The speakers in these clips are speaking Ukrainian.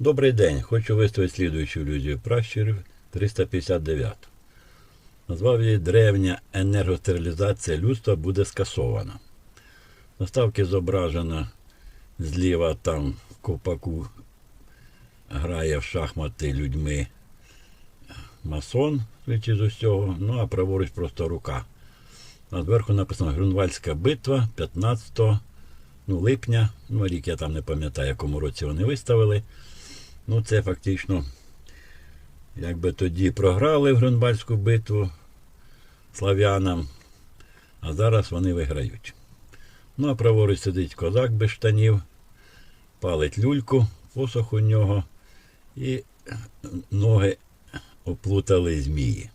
Добрий день. Хочу виставити слідуючу ілюзію пращурів 359. Назвав її древня енергостерилізація людства буде скасована. На ставці зображено зліва там в ковпаку грає в шахмати людьми масон, з усього, ну а праворуч просто рука. А зверху написано Грунвальська битва 15 ну, липня. Ну, рік я там не пам'ятаю, якому році вони виставили. Ну, це фактично, якби тоді програли в Грунвальську битву слав'янам, а зараз вони виграють. Ну, а праворуч сидить козак без штанів, палить люльку, посох у нього, і ноги оплутали змії.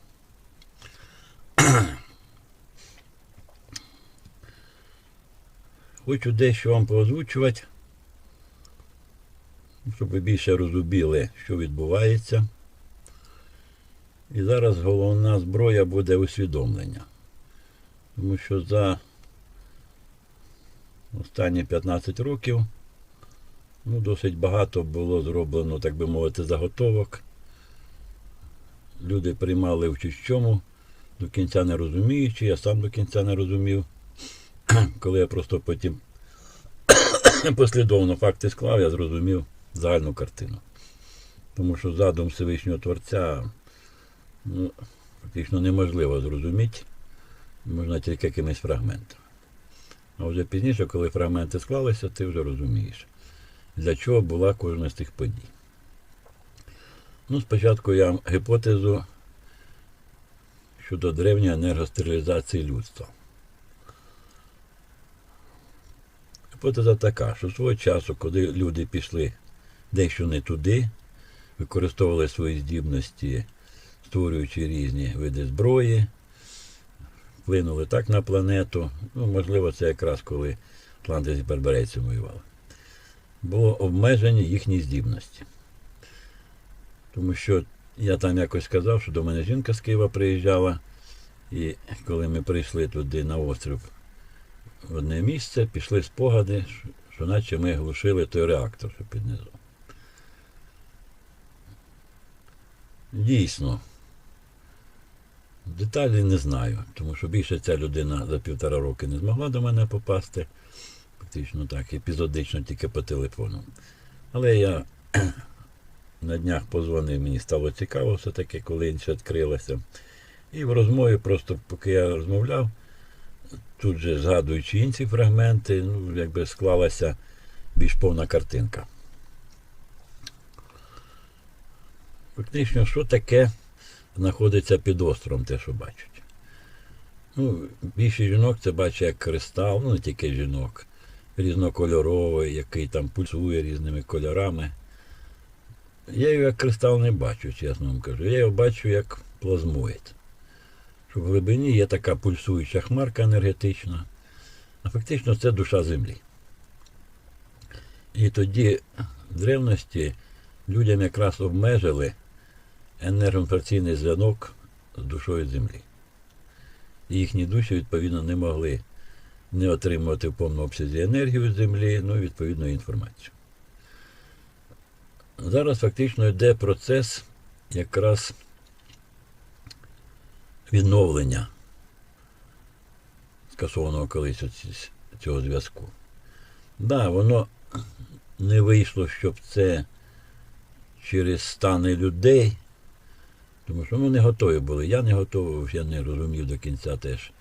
Хочу дещо вам поозвучувати, щоб ви більше розуміли, що відбувається. І зараз головна зброя буде усвідомлення. Тому що за останні 15 років ну, досить багато було зроблено, так би мовити, заготовок. Люди приймали в чому, до кінця не розуміючи, я сам до кінця не розумів. Коли я просто потім послідовно факти склав, я зрозумів загальну картину. Тому що задум Всевишнього Творця ну, фактично неможливо зрозуміти, можна тільки якимось фрагментом. А вже пізніше, коли фрагменти склалися, ти вже розумієш, для чого була кожна з тих подій. Ну, спочатку я гіпотезу щодо древньої енергостерилізації людства. Гіпотеза така, що свого часу, коли люди пішли дещо не туди, використовували свої здібності, створюючи різні види зброї, вплинули так на планету. Ну, можливо, це якраз коли Атланти з берберейцями воювали. Було обмежені їхні здібності. Тому що я там якось сказав, що до мене жінка з Києва приїжджала, і коли ми прийшли туди на острів в одне місце, пішли спогади, що, наче ми глушили той реактор, що під низом. Дійсно, деталі не знаю, тому що більше ця людина за півтора роки не змогла до мене попасти. Фактично так, епізодично тільки по телефону. Але я на днях позвонив, мені стало цікаво все-таки, коли інше відкрилося. І в розмові, просто поки я розмовляв, тут же згадуючи інші фрагменти, ну, якби склалася більш повна картинка. Фактично, що таке знаходиться під островом, те, що бачать. Ну, більшість жінок це бачить як кристал, ну не тільки жінок, різнокольоровий, який там пульсує різними кольорами. Я його як кристал не бачу, чесно вам кажу. Я його бачу як плазмоїд. Що в глибині є така пульсуюча хмарка енергетична, а фактично це душа землі. І тоді в древності людям якраз обмежили енергоінформаційний зв'язок з душою землі. Їхні душі, відповідно, не могли не отримувати в повному обсязі енергію від землі, ну і відповідно інформацію. Зараз фактично йде процес якраз відновлення скасованого колись цього зв'язку. Так, да, воно не вийшло, щоб це через стани людей, тому що ми не готові були. Я не готовий, я не розумів до кінця теж.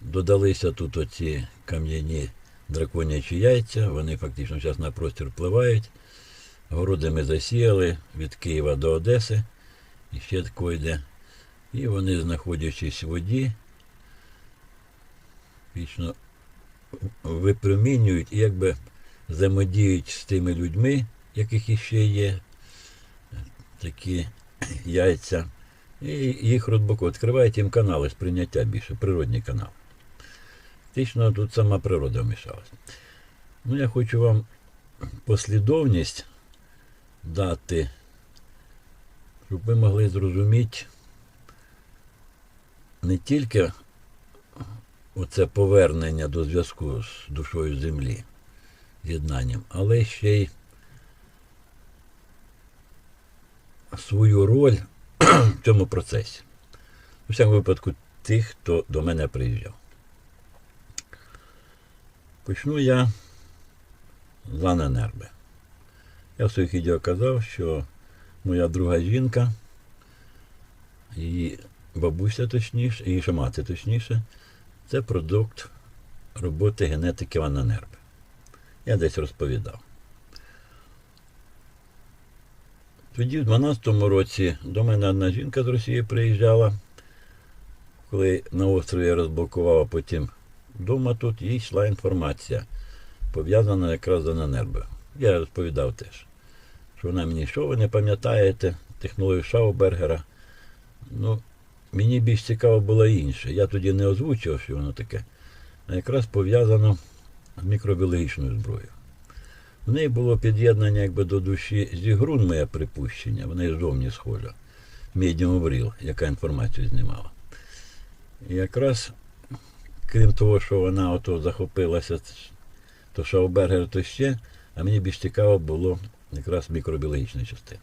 Додалися тут оці кам'яні драконячі яйця, вони фактично зараз на простір впливають. Городи ми засіяли від Києва до Одеси, і ще тако йде. І вони, знаходячись в воді, вічно випромінюють і якби взаємодіють з тими людьми, яких іще є, такі яйця. І їх глибоко відкривають їм канали сприйняття більше, природні канали. Фактично тут сама природа вмішалася. Ну, я хочу вам послідовність дати, щоб ви могли зрозуміти не тільки оце повернення до зв'язку з душою землі, з'єднанням, але ще й свою роль в цьому процесі. У всякому випадку, тих, хто до мене приїжджав. Почну я з Анни Нерби. Я в своїх відео казав, що моя друга жінка, її бабуся точніше, її ще мати точніше, це продукт роботи генетики Івана Нерби. Я десь розповідав. Тоді, в 12-му році, до мене одна жінка з Росії приїжджала, коли на острові я розблокував, а потім вдома тут їй йшла інформація, пов'язана якраз з Ананербою. Я розповідав теж, що вона мені, що ви не пам'ятаєте, технологію Шаубергера. Ну, мені більш цікаво було інше. Я тоді не озвучував, що воно таке, а якраз пов'язано з мікробіологічною зброєю. В неї було під'єднання якби до душі зігрун моє припущення, в неї зовні схожа. Медіум Бріл, яка інформацію знімала. І якраз, крім того, що вона ото захопилася, то Шаубергер, то ще, а мені більш цікаво було якраз мікробіологічна частина.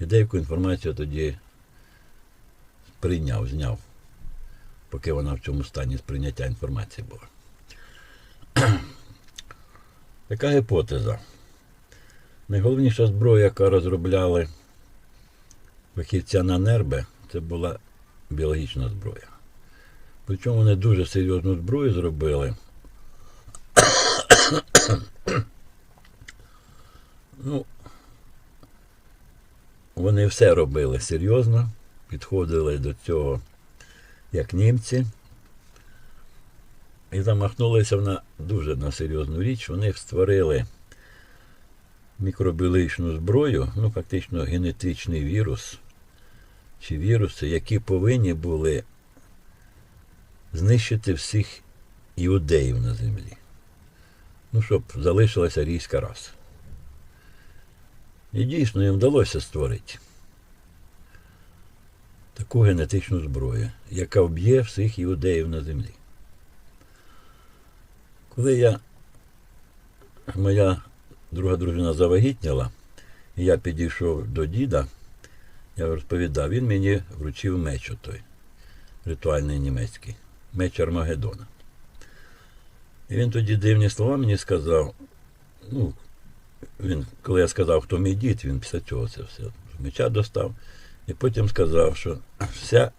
І деяку інформацію тоді прийняв, зняв, поки вона в цьому стані сприйняття інформації була. Така гіпотеза. Найголовніша зброя, яка розробляли фахівця на нерби, це була біологічна зброя. Причому вони дуже серйозну зброю зробили. ну, вони все робили серйозно, підходили до цього як німці. І замахнулися на дуже на серйозну річ. Вони створили мікробіологічну зброю, ну фактично генетичний вірус чи віруси, які повинні були знищити всіх іудеїв на землі. Ну, щоб залишилася арійська раса. І дійсно їм вдалося створити таку генетичну зброю, яка вб'є всіх іудеїв на землі. Коли я, моя друга дружина завагітніла, і я підійшов до діда, я розповідав, він мені вручив меч отой, ритуальний німецький, меч Армагеддона. І він тоді дивні слова мені сказав, ну, він, коли я сказав, хто мій дід, він після цього це все меча достав. І потім сказав, що вся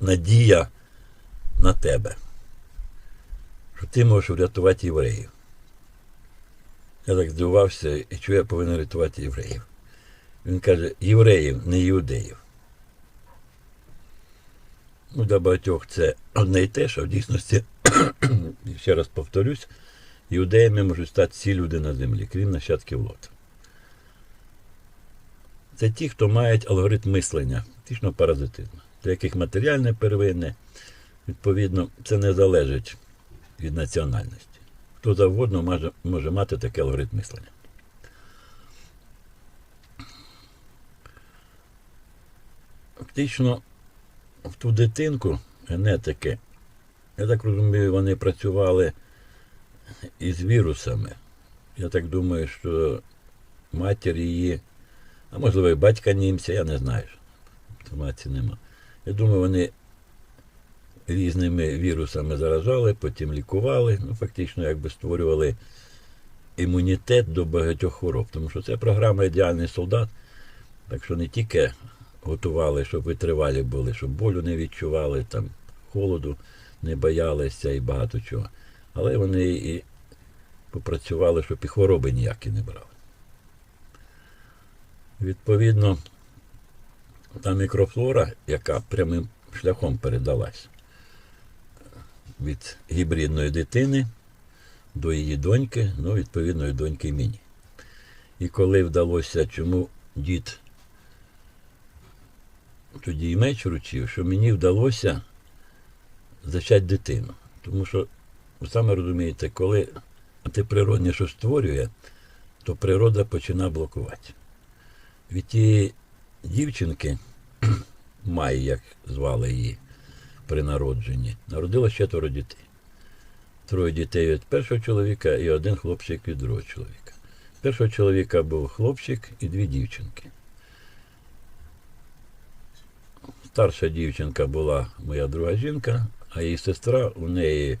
надія на тебе що ти можеш врятувати євреїв. Я так здивувався, і чого я повинен рятувати євреїв. Він каже, євреїв, не іудеїв. Ну, Для багатьох це одне і те, що в дійсності, ще раз повторюсь, іудеями можуть стати всі люди на землі, крім нащадків лота. Це ті, хто мають алгоритм мислення, фактично паразитизму, для яких матеріальне первинне, відповідно, це не залежить від національності. Хто завгодно може, може мати такий алгоритм мислення. Фактично, в ту дитинку генетики, я так розумію, вони працювали із вірусами. Я так думаю, що матір її, а можливо і батька німця, я не знаю. Інформації нема. Я думаю, вони різними вірусами заражали, потім лікували, ну, фактично якби створювали імунітет до багатьох хвороб. Тому що це програма ідеальний солдат. Так що не тільки готували, щоб витривалі були, щоб болю не відчували, там, холоду не боялися і багато чого. Але вони і попрацювали, щоб і хвороби ніякі не брали. Відповідно, та мікрофлора, яка прямим шляхом передалась, від гібридної дитини до її доньки, ну, відповідної доньки мені. І коли вдалося, чому дід тоді і меч вручив, що мені вдалося зачати дитину. Тому що, ви саме розумієте, коли антиприродне що створює, то природа починає блокувати. Від тієї дівчинки, Май, як звали її, при народженні. Народилось четверо дітей. Троє дітей від першого чоловіка і один хлопчик від другого чоловіка. Першого чоловіка був хлопчик і дві дівчинки. Старша дівчинка була моя друга жінка, а її сестра у неї,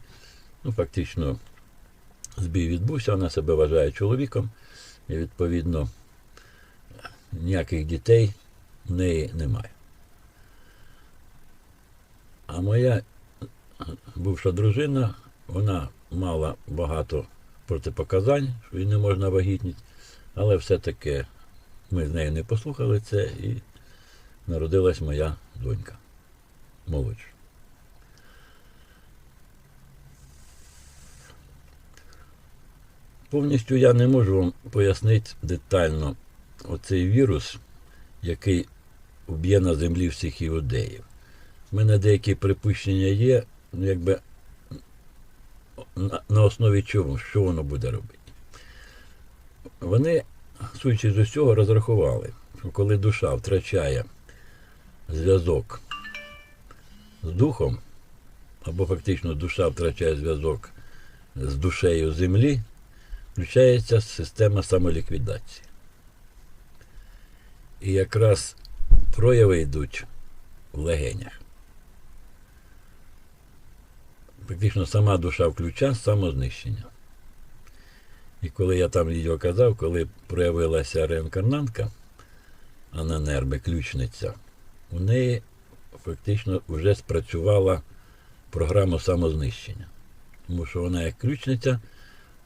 ну, фактично, збій відбувся, вона себе вважає чоловіком, і відповідно ніяких дітей в неї немає. А моя бувша дружина, вона мала багато протипоказань, що їй не можна вагітніти, але все-таки ми з нею не послухали це і народилась моя донька молодша. Повністю я не можу вам пояснити детально оцей вірус, який вб'є на землі всіх іудеїв. У мене деякі припущення є, ну якби на, на основі чого, що воно буде робити. Вони, судячи з усього, розрахували, що коли душа втрачає зв'язок з духом, або фактично душа втрачає зв'язок з душею землі, включається система самоліквідації. І якраз прояви йдуть в легенях. Фактично сама душа включа самознищення. І коли я там відео казав, коли проявилася реінкарнантка, Ананербе, ключниця, у неї фактично вже спрацювала програма самознищення. Тому що вона, як ключниця,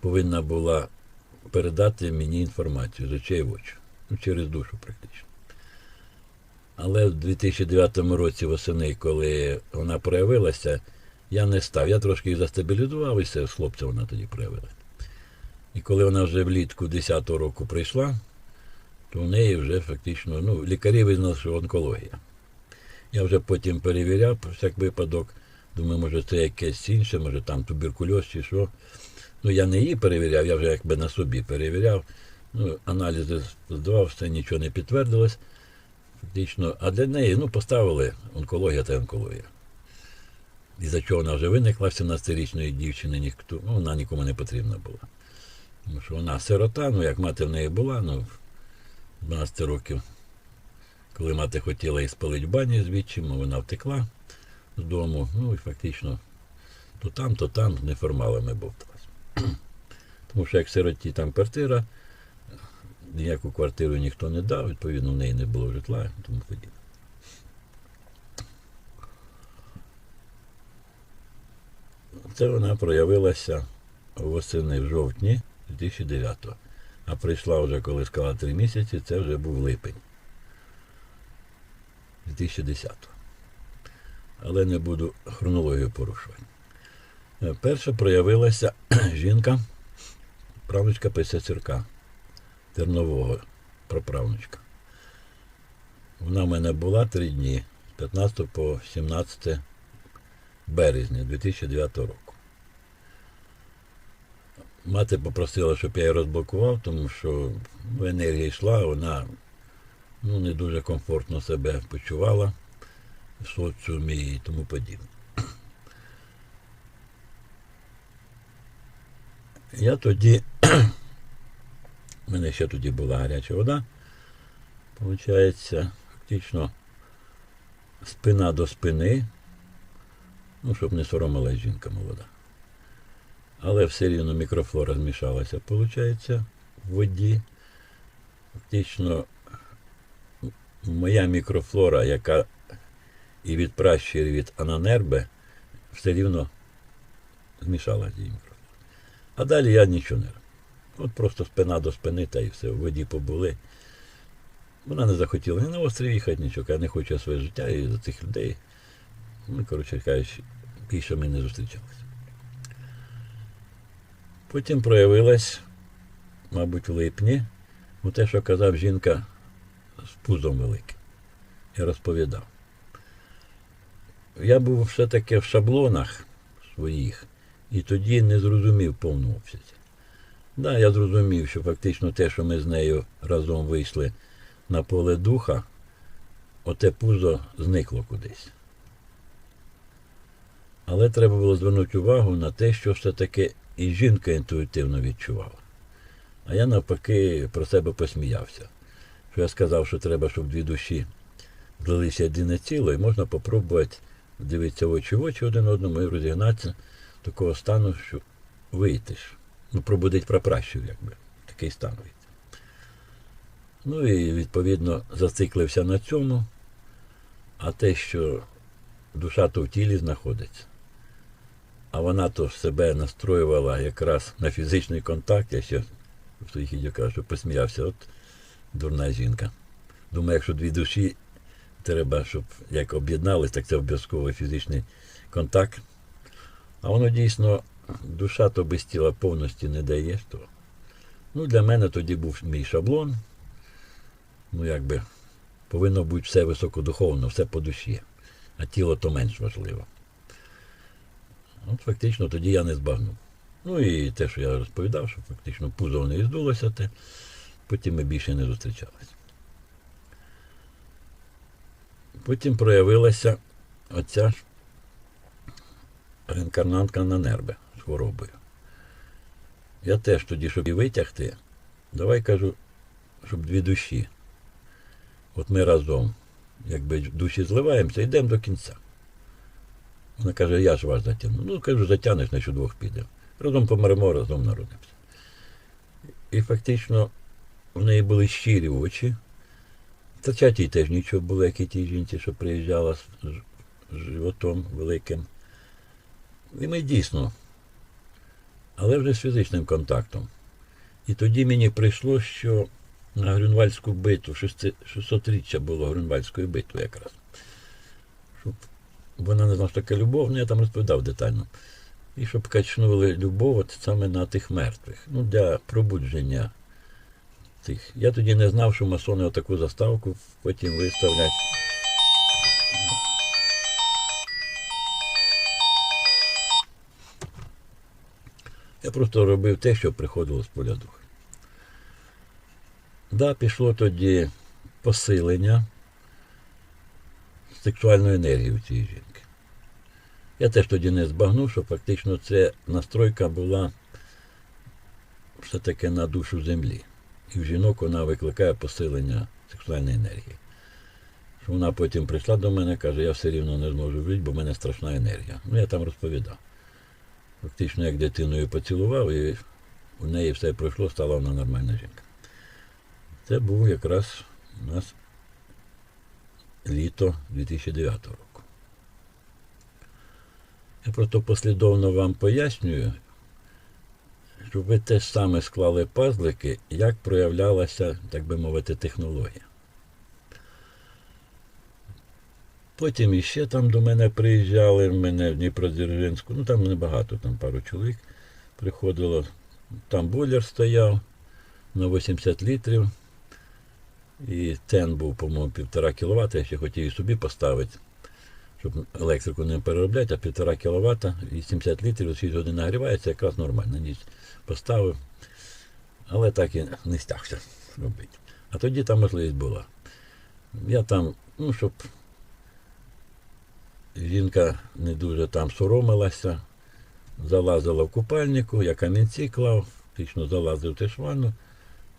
повинна була передати мені інформацію з очей в очі. Ну, через душу практично. Але в 2009 році восени, коли вона проявилася, я не став. Я трошки її застабілізував і все, з хлопця вона тоді проявилася. І коли вона вже влітку 10-го року прийшла, то в неї вже фактично, ну, лікарі визнали, що онкологія. Я вже потім перевіряв всяк випадок. Думаю, може це якесь інше, може там туберкульоз чи що. Ну, я не її перевіряв, я вже якби на собі перевіряв. Ну, аналізи здавав, все нічого не підтвердилось. Фактично, а для неї ну, поставили онкологія та онкологія. І за чого вона вже виникла 17-річної дівчини, ніхто, ну, вона нікому не потрібна була. Тому що вона сирота, ну як мати в неї була, ну 12 років, коли мати хотіла її спалити в бані з відчимом, вона втекла з дому, ну і фактично то там, то там неформалами бовталась. Тому що як сироті там квартира, ніяку квартиру ніхто не дав, відповідно, в неї не було житла тому подібне. Це вона проявилася восени в жовтні 2009-го. А прийшла вже, коли сказала три місяці, це вже був липень 2010-го. Але не буду хронологію порушувати. Е, Перша проявилася жінка, правнучка Писяцірка, Тернового праправнучка. Вона в мене була три дні, з 15 по 17 березня 2009 року. Мати попросила, щоб я її розблокував, тому що енергія йшла, вона ну, не дуже комфортно себе почувала в соціумі і тому подібне. Я тоді, в мене ще тоді була гаряча вода, виходить, фактично спина до спини, ну, щоб не соромилась жінка молода. Але все рівно мікрофлора змішалася, виходить, в воді. Фактично, моя мікрофлора, яка і від пращур, і від ананербе, все рівно змішалася її мікрофлора. А далі я нічого не робив. От просто спина до спини та і все, в воді побули. Вона не захотіла ні на острів їхати, нічого, я не хочу своє життя і за цих людей. Ну, коротше кажучи, більше ми не зустрічалися. Потім проявилась, мабуть, в липні, у те, що казав жінка з пузом великим. Я розповідав. Я був все-таки в шаблонах своїх і тоді не зрозумів повну обсязі. Да, я зрозумів, що фактично те, що ми з нею разом вийшли на поле духа, оте пузо зникло кудись. Але треба було звернути увагу на те, що все-таки і жінка інтуїтивно відчувала. А я навпаки про себе посміявся. Що я сказав, що треба, щоб дві душі злилися єдине ціло, і можна попробувати дивитися очі в очі один одному і розігнатися такого стану, що вийти ж. Ну, пробудить прапращу, якби. Такий стан вийти. Ну і відповідно зациклився на цьому, а те, що душа то в тілі знаходиться, а вона то себе настроювала якраз на фізичний контакт, я ще в своїх відео кажу, посміявся, от дурна жінка. Думаю, якщо дві душі треба, щоб як об'єднались, так це обов'язково фізичний контакт. А воно дійсно, душа то без тіла повністю не дає. То. Ну, для мене тоді був мій шаблон. Ну, якби повинно бути все високодуховно, все по душі. А тіло то менш важливо. От фактично тоді я не збагнув. Ну і те, що я розповідав, що фактично пузо не здулося, те, потім ми більше не зустрічалися. Потім проявилася оця ж реінкарнантка на нерби з хворобою. Я теж тоді, щоб її витягти, давай кажу, щоб дві душі. От ми разом, якби душі зливаємося, йдемо до кінця. Вона каже, я ж вас затягну. Ну, кажу, затягнеш, значить двох підемо. Разом помремо, разом народимося. І фактично в неї були щирі очі. Втрачати їй теж нічого було, як і тій жінці, що приїжджала з животом великим. І ми дійсно, але вже з фізичним контактом. І тоді мені прийшло, що на Грюнвальську битву, 600-річчя було Грюнвальської битви якраз. Вона не знала, що таке любов, ну я там розповідав детально. І щоб качнули любов от саме на тих мертвих. Ну, для пробудження тих. Я тоді не знав, що масони отаку заставку потім виставлять. Я просто робив те, що приходило з поля духа. Да, пішло тоді посилення сексуальної енергії у цієї жінки. Я теж тоді не збагнув, що фактично це настройка була все-таки на душу землі. І в жінок вона викликає посилення сексуальної енергії. Що вона потім прийшла до мене каже, я все рівно не зможу жити, бо в мене страшна енергія. Ну, я там розповідав. Фактично, як дитиною поцілував, і у неї все пройшло, стала вона нормальна жінка. Це був якраз у нас літо 2009 року. Я просто послідовно вам пояснюю, щоб ви те саме склали пазлики, як проявлялася, так би мовити, технологія. Потім іще там до мене приїжджали, в мене в Дніпродзержинську, ну там небагато, там пару чоловік приходило. Там бойлер стояв на 80 літрів. І цен був, по-моєму, півтора кВт, я ще хотів і собі поставити, щоб електрику не переробляти, а півтора кВт, 80 літрів, 6 годин нагрівається, якраз нормально. Ніч поставив, але так і не стягся робити. А тоді там можливість була. Я там, ну, щоб жінка не дуже там соромилася, залазила в купальнику, я камінці клав, фактично залазив теж в ванну,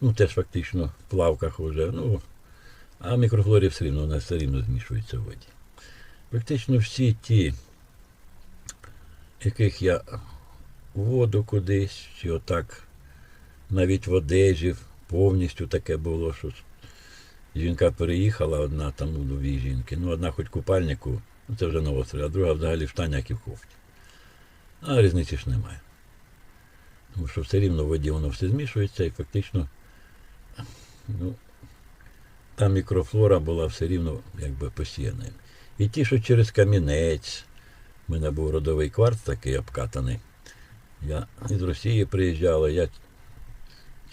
ну теж фактично в плавках вже, ну, а мікрофлорів все рівно, все рівно змішується в воді. Практично всі ті, яких я воду кудись, чи отак навіть в одежі, повністю таке було, що жінка переїхала, одна там ну, дві жінки, ну одна хоч купальнику, ну це вже на острові, а друга взагалі в штанях і в кофті. А різниці ж немає. Тому що все рівно в воді воно все змішується і фактично ну, та мікрофлора була все рівно якби посіяна. І ті, що через камінець, в мене був родовий кварц такий обкатаний. Я із Росії приїжджала, я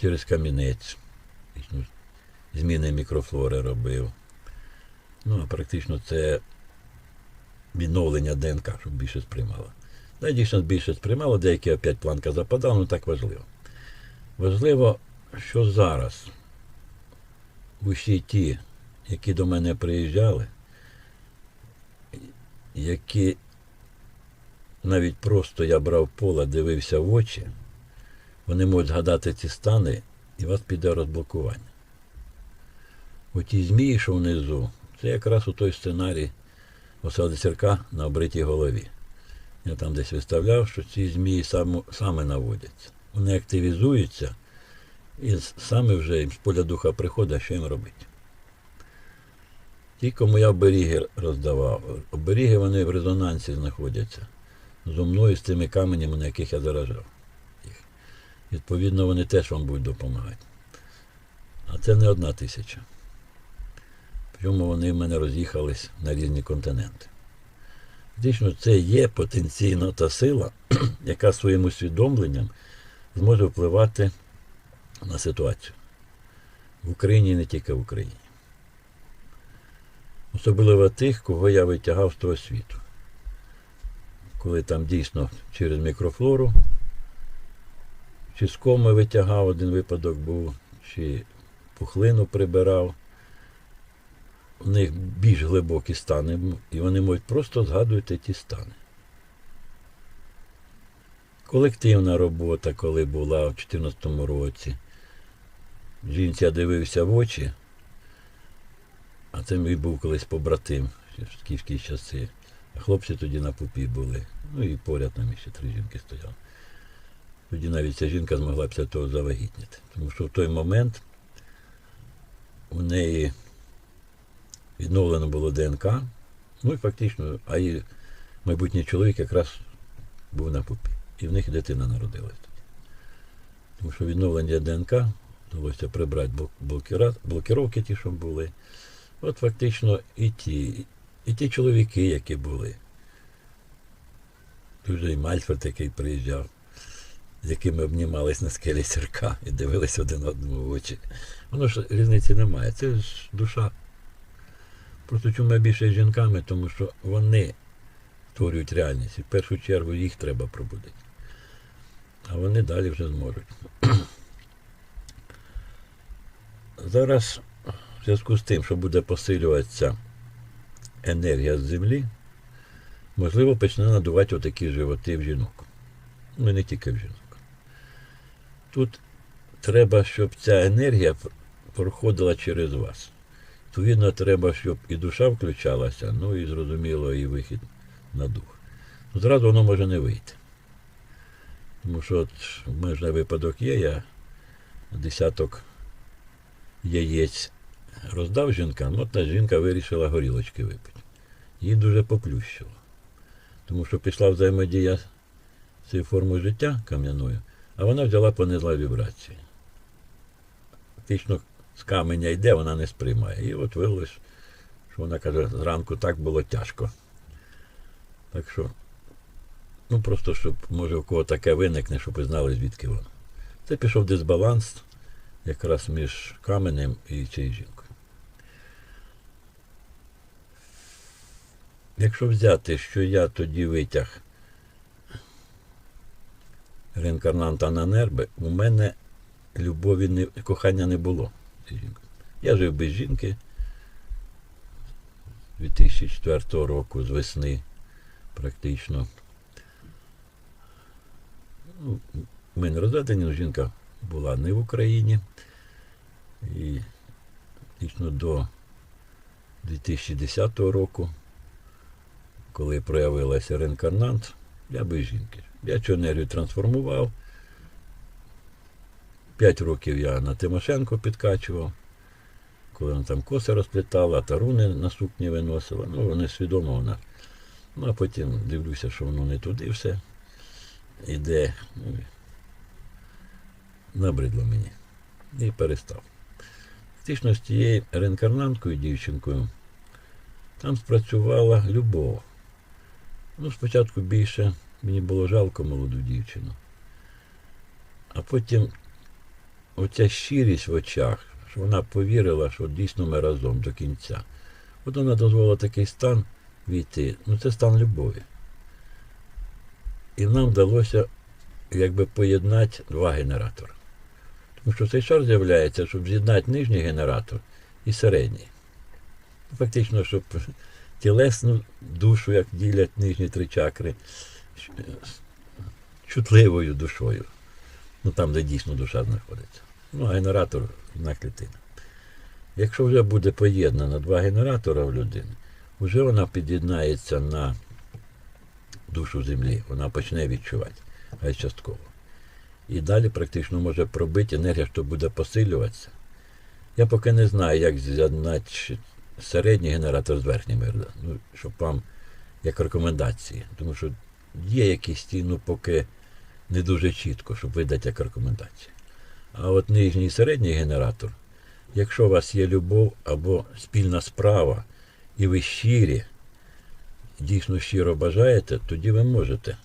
через камінець фактично, зміни мікрофлори робив. Ну, а практично це відновлення ДНК, щоб більше сприймала. Та дійсно більше сприймало, деякі опять планка западала, ну так важливо. Важливо, що зараз усі ті, які до мене приїжджали, які навіть просто я брав поле, дивився в очі, вони можуть згадати ці стани, і у вас піде розблокування. Оті змії, що внизу, Це якраз у той сценарій осади сірка на обритій голові. Я там десь виставляв, що ці змії саме, наводяться. Вони активізуються, і саме вже їм з поля духа приходить, що їм робити. Ті, кому я оберіги роздавав, оберіги вони в резонансі знаходяться зо мною з тими каменями, на яких я заражав їх. Відповідно, вони теж вам будуть допомагати. А це не одна тисяча. Причому вони в мене роз'їхались на різні континенти. Фактично, це є потенційно та сила, яка своїм усвідомленням зможе впливати на ситуацію в Україні і не тільки в Україні. Особливо тих, кого я витягав з того світу. Коли там дійсно через мікрофлору, чи з коми витягав, один випадок був, чи пухлину прибирав. У них більш глибокі стани, і вони можуть просто згадувати ті стани. Колективна робота, коли була в 2014 році. Жінці я дивився в очі, а це мій був колись побратим в київські часи. А хлопці тоді на пупі були. Ну і поряд нам ще три жінки стояли. Тоді навіть ця жінка змогла після того завагітніти. Тому що в той момент у неї відновлено було ДНК, ну і фактично, а її майбутній чоловік якраз був на пупі. І в них дитина народилась тоді. Тому що відновлення ДНК вдалося прибрати блок- блокіровки ті, що були. От фактично і ті, і ті чоловіки, які були. Дуже і Мальфред, який приїжджав, з якими обнімались на скелі сірка і дивились один одному в очі. Воно ж різниці немає. Це ж душа. Просто чому я більше з жінками, тому що вони створюють реальність. І в першу чергу їх треба пробудити. А вони далі вже зможуть. Зараз, в зв'язку з тим, що буде посилюватися енергія з землі, можливо, почне надувати отакі животи в жінок. Ну, не тільки в жінок. Тут треба, щоб ця енергія проходила через вас. Відповідно, треба, щоб і душа включалася, ну і зрозуміло, і вихід на дух. Ну, Зразу воно може не вийти. Тому що от в мене випадок є, я десяток яєць роздав жінкам, от та жінка вирішила горілочки випити. Її дуже поплющило. Тому що пішла взаємодія з цією формою життя кам'яною, а вона взяла понизла вібрації. Фактично з каменя йде, вона не сприймає. І от виявилось, що вона каже, зранку так було тяжко. Так що, ну просто щоб, може, у кого таке виникне, щоб ви знали, звідки воно. Це пішов дисбаланс якраз між каменем і цією жінкою. Якщо взяти, що я тоді витяг реінкарнанта на нерби, у мене любові не, кохання не було. Я жив без жінки 2004 року, з весни практично. Ну, Ми не розведені, жінка була не в Україні. І фактично до 2010 року, коли проявилася реінкарнант, я без жінки. Я цю енергію трансформував. П'ять років я на Тимошенко підкачував, коли вона там коси розплітала, таруни на сукні виносила. Ну, несвідомо вона. Ну, а потім дивлюся, що воно не туди все іде. Ну, набридло мені. І перестав. Фактично з тією реінкарнанткою дівчинкою там спрацювала любов. Ну, спочатку більше мені було жалко молоду дівчину. А потім оця щирість в очах, що вона повірила, що дійсно ми разом до кінця. От вона дозволила такий стан війти. Ну, це стан любові. І нам вдалося якби поєднати два генератори. Тому що цей шар з'являється, щоб з'єднати нижній генератор і середній. Фактично, щоб тілесну душу, як ділять нижні три чакри, чутливою душою. Ну там, де дійсно душа знаходиться. Ну, а генератор одна клітина. Якщо вже буде поєднано два генератора в людини, вже вона під'єднається на душу землі, вона почне відчувати, хай частково. І далі практично може пробити енергія, що буде посилюватися. Я поки не знаю, як з'єднати середній генератор з верхнім, ну, щоб вам як рекомендації. Тому що є якісь ті, ну поки не дуже чітко, щоб видати як рекомендації. А от нижній і середній генератор, якщо у вас є любов або спільна справа, і ви щирі, дійсно щиро бажаєте, тоді ви можете.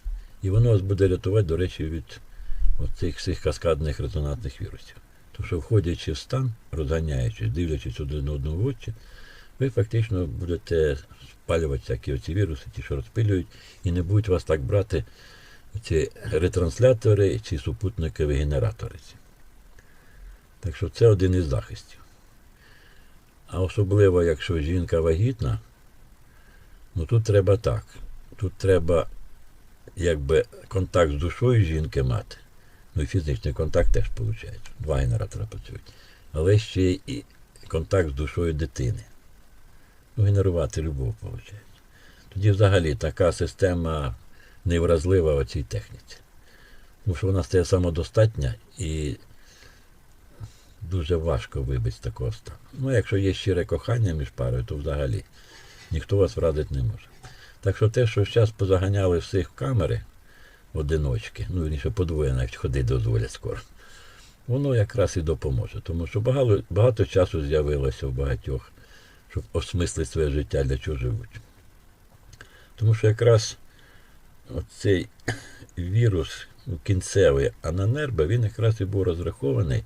І воно вас буде рятувати, до речі, від всіх каскадних резонансних вірусів. Тому що входячи в стан, розганяючись, дивлячись один одного в очі, ви фактично будете спалювати всякі оці віруси, ті, що розпилюють, і не будуть вас так брати ці ретранслятори чи супутникові генератори. Так що це один із захистів. А особливо, якщо жінка вагітна, ну тут треба так. Тут треба якби контакт з душою жінки мати. Ну і фізичний контакт теж виходить. Два генератори працюють. Але ще і контакт з душою дитини. Ну, генерувати любов, виходить. Тоді взагалі така система невразлива в цій техніці. Тому що вона стає самодостатня і дуже важко вибити з такого стану. Ну, якщо є щире кохання між парою, то взагалі ніхто вас вразити не може. Так що те, що зараз позаганяли всіх в камери одиночки, ну вірніше подвоє навіть ходити дозволять скоро, воно якраз і допоможе. Тому що багато, багато часу з'явилося в багатьох, щоб осмислити своє життя, для чого живуть. Тому що якраз оцей вірус кінцевий ананерба, він якраз і був розрахований,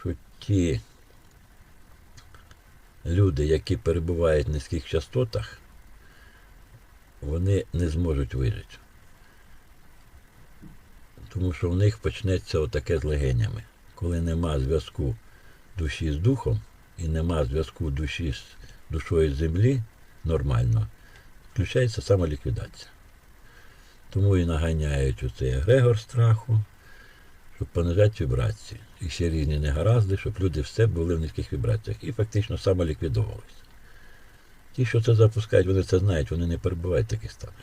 що ті люди, які перебувають в низьких частотах, вони не зможуть вижити. Тому що в них почнеться отаке з легенями. Коли нема зв'язку душі з духом і нема зв'язку душі з душою землі нормально, включається самоліквідація. Тому і наганяють оцей егрегор страху, щоб понижати вібрації. І ще різні негаразди, щоб люди все були в низьких вібраціях і фактично самоліквідовувалися. Ті, що це запускають, вони це знають, вони не перебувають в таких станах.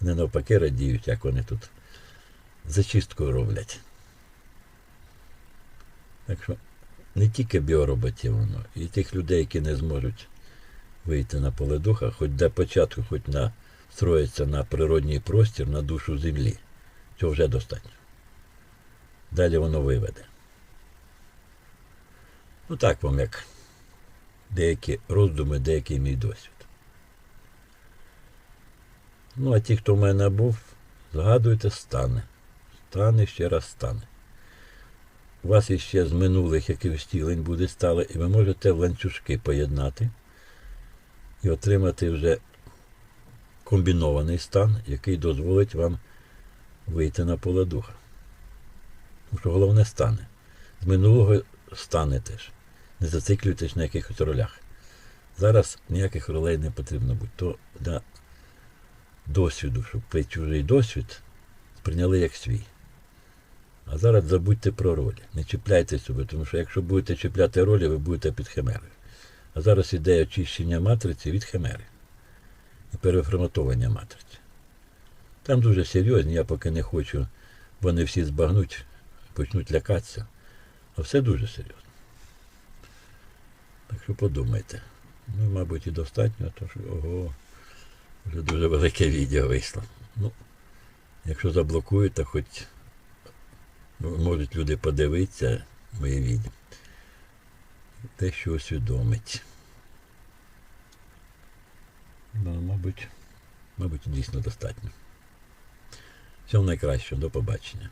Вони навпаки радіють, як вони тут зачистку роблять. Так що не тільки біороботів воно, і тих людей, які не зможуть вийти на поле духа, хоч для початку, хоч на строїться на природній простір, на душу землі. Цього вже достатньо. Далі воно виведе. Ну так вам як деякі роздуми, деякий мій досвід. Ну, а ті, хто в мене був, згадуйте, стане. Стане ще раз стане. У вас іще з минулих якихось тілень буде стало, і ви можете в ланцюжки поєднати і отримати вже комбінований стан, який дозволить вам вийти на поле духа. Тому що головне стане. З минулого стане теж. Не зациклюйтесь на якихось ролях. Зараз ніяких ролей не потрібно бути. То для досвіду, щоб ви чужий досвід сприйняли як свій. А зараз забудьте про ролі. Не чіпляйте себе, тому що якщо будете чіпляти ролі, ви будете під химерою. А зараз іде очищення матриці від химери і переформатування матриці. Там дуже серйозні, я поки не хочу, вони всі збагнуть, почнуть лякатися. А все дуже серйозно. Так що подумайте. Ну, мабуть, і достатньо, то що ого, вже дуже велике відео вийшло. Ну, якщо заблокують, то хоч можуть люди подивитися відео. Те, що усвідомить. Да, мабуть, мабуть, дійсно достатньо. Всього найкращого, до побачення.